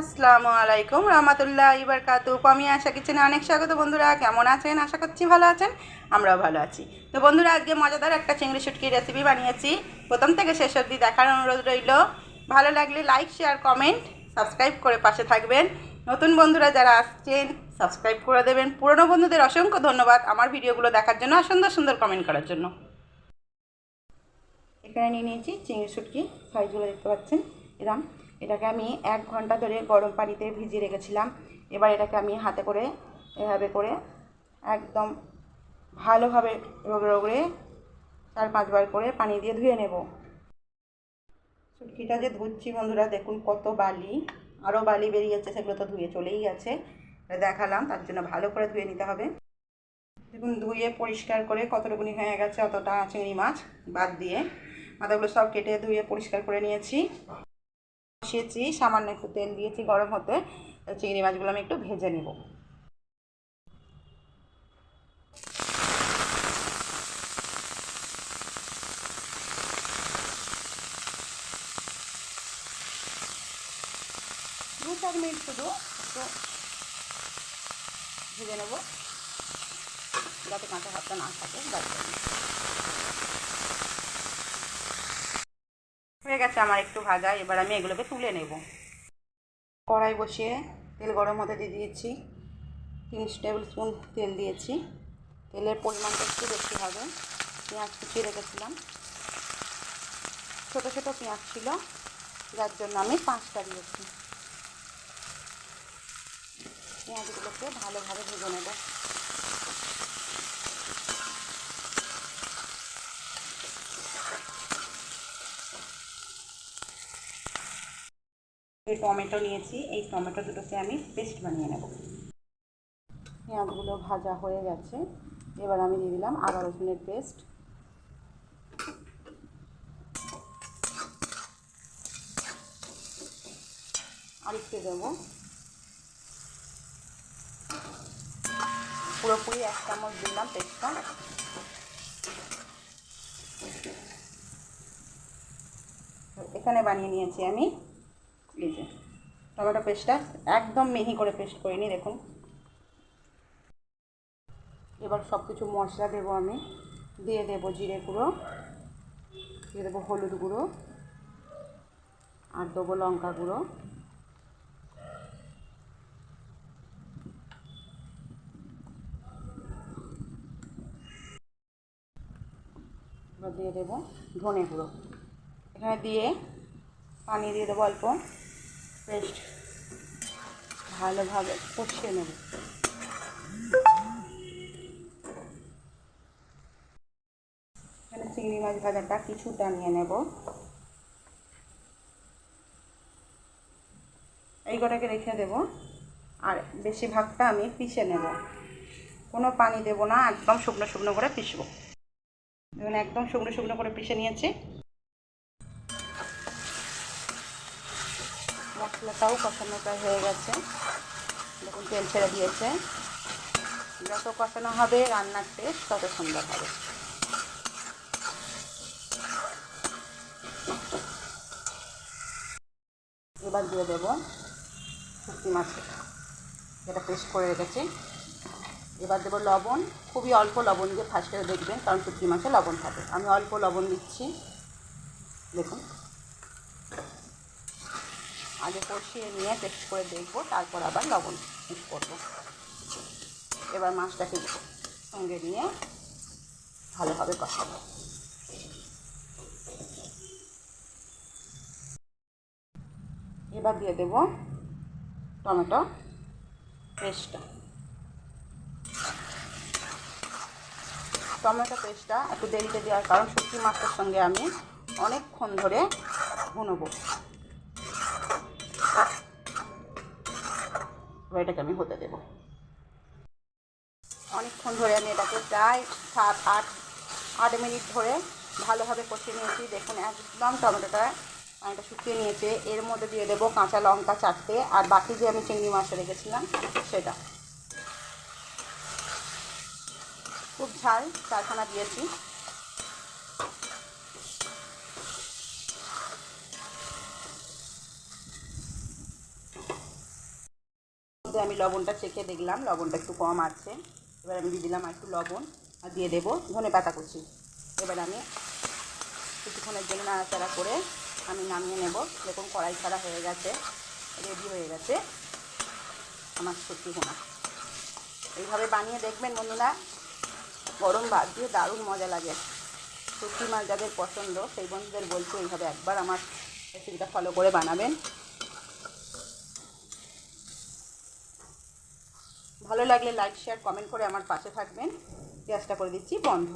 আসসালামু আলাইকুম রহমতুল্লাহ ইবার কাতু আমি আশা কিচেনে অনেক স্বাগত বন্ধুরা। কেমন আছেন? আশা করছি ভালো আছেন। আমরাও ভালো আছি। তো বন্ধুরা, আজকে মজাদার একটা চিংড়ি শুটকি রেসিপি বানিয়েছি। প্রথম থেকে শেষ অবধি দেখার অনুরোধ রইল। ভালো লাগলে লাইক শেয়ার কমেন্ট সাবস্ক্রাইব করে পাশে থাকবেন। নতুন বন্ধুরা যারা আসছেন সাবস্ক্রাইব করে দেবেন। পুরনো বন্ধুদের অসংখ্য ধন্যবাদ আমার ভিডিওগুলো দেখার জন্য আর সুন্দর সুন্দর কমেন্ট করার জন্য। এখানে নিয়ে নিয়েছি চিংড়ি শুটকি। সাইজগুলো দেখতে পাচ্ছেন। এরম। এটাকে আমি এক ঘণ্টা ধরে গরম পানিতে ভিজিয়ে রেখেছিলাম। এবার এটাকে আমি হাতে করে এভাবে করে একদম ভালোভাবে রোগড়ে চার পাঁচবার করে পানি দিয়ে ধুয়ে নেব। শুটকিটা যে ধুচ্ছি বন্ধুরা, দেখুন কত বালি। আরও বালি বেরিয়েছে সেগুলো তো ধুয়ে চলেই গেছে। দেখালাম, তার জন্য ভালো করে ধুয়ে নিতে হবে। দেখুন, ধুয়ে পরিষ্কার করে কতটুকুনি হয়ে গেছে, অতটা চিংড়ি মাছ বাদ দিয়ে। মাথাগুলো সব কেটে ধুয়ে পরিষ্কার করে নিয়েছি। বসিয়েছি, সামান্য একটু তেল দিয়েছি, গরম হতে। চিংড়ি মাছগুলো আমি একটু ভেজে নেব। দু চার মিনিট শুধু একটু ভেজে নেব, যাতে কাঁচা হাতটা না থাকে যার জন্য হয়ে গেছে আমার একটু ভাজা, এবার আমি এগুলোকে তুলে নেব। কড়াই বসিয়ে তেল গরম হতে দিয়ে দিয়েছি। তিন টেবিল স্পুন তেল দিয়েছি। তেলের পরিমাণটা একটু বেশি হবে। পেঁয়াজ কুচিয়ে রেখেছিলাম। ছোটো ছোটো পেঁয়াজ ছিল, যার জন্য আমি পাঁচটা দিয়েছি। পেঁয়াজগুলোকে ভালোভাবে ভেজে নেব। এই টমেটো নিয়েছি। এই টমেটো দুটোকে আমি পেস্ট বানিয়ে নেব। পেঁয়াজগুলো ভাজা হয়ে গেছে। এবার আমি দিয়ে দিলাম আদা রসুনের পেস্ট। আর একটু দেবো। পুরোপুরি এক চামচ দিলাম পেস্টটা। এখানে বানিয়ে নিয়েছি আমি এই যে, টমেটো পেস্টটা একদম মিহি করে পেস্ট করে নিই, দেখুন। এবার সব কিছু মশলা দেবো আমি, দিয়ে দেবো জিরে গুঁড়ো, দিয়ে দেবো হলুদ গুঁড়ো, আর দেবো লঙ্কা গুঁড়ো। দিয়ে দেবো ধনে গুঁড়ো। এখানে দিয়ে পানি দিয়ে দেবো অল্প। পেস্ট ভালোভাবে কষিয়ে নেব। এখানে চিংড়ি মাছ ভাজাটা কিছুটা নিয়ে নেব। এই কটাকে রেখে দেব। আর বেশিরভাগটা আমি পিষে নেব। কোনো পানি দেব না, একদম শুকনো শুকনো করে পিষবো। দেখুন, একদম শুকনো শুকনো করে পিষে নিয়েছি। মশলাটাও কষানো প্রায় হয়ে গেছে। দেখুন, তেল ছেড়ে দিয়েছে। যত কষানো হবে, রান্নার টেস্ট তত সুন্দর হবে। এবার দিয়ে দেবো শুক্তি মাছ। যেটা পেস্ট করে রেখেছি। এবার দেবো লবণ। খুবই অল্প লবণ দিয়ে ফার্স্টে দেখবেন, কারণ শুক্তি মাছে লবণ থাকে। আমি অল্প লবণ দিচ্ছি। দেখুন। আগে কষিয়ে নিয়ে টেস্ট করে দেখব, তারপর আবার লবণ মিক্স করব। এবার মাছটাকে সঙ্গে নিয়ে ভালোভাবে কষাবো। এবার দিয়ে দেবো টমেটো পেস্টটা। টমেটো পেস্টটা একটু দেরিতে দেওয়ার কারণ শুটকি মাছটার সঙ্গে আমি অনেকক্ষণ ধরে ভুনবো। এটাকে আমি হতে দেবো। অনেকক্ষণ ধরে আমি এটাকে প্রায় সাত, আট আট মিনিট ধরে ভালোভাবে কষিয়ে নিয়েছি। দেখুন, একদম টমেটোটা পানিটা শুকিয়ে নিয়েছে। এর মধ্যে দিয়ে দেবো কাঁচা লঙ্কা চারটে আর বাকি যে আমি চিংড়ি মাছটা রেখেছিলাম, সেটা। খুব ঝাল, চারখানা দিয়েছি। আমি লবণটা চেখে দেখলাম, লবণটা একটু কম আছে। এবার আমি দিয়ে দিলাম একটু লবণ, আর দিয়ে দেবো ধনে পাতা কুচি। এবার আমি কিছুক্ষণের জন্য নাড়াচাড়া করে আমি নামিয়ে নেব। দেখুন, কড়াই ছাড়া হয়ে গেছে রেডি হয়ে গেছে। আমার সত্যি ভোনা এইভাবে বানিয়ে দেখবেন বন্ধুরা, গরম ভাত দিয়ে দারুণ মজা লাগে। শুটকি মাছ যাদের পছন্দ, সেই বন্ধুদের বলছি, এইভাবে একবার আমার রেসিপিটা ফলো করে বানাবেন। ভালো লাগলে লাইক শেয়ার কমেন্ট করে আমার পাশে থাকবেন। গ্যাসটা করে দিচ্ছি বন্ধ।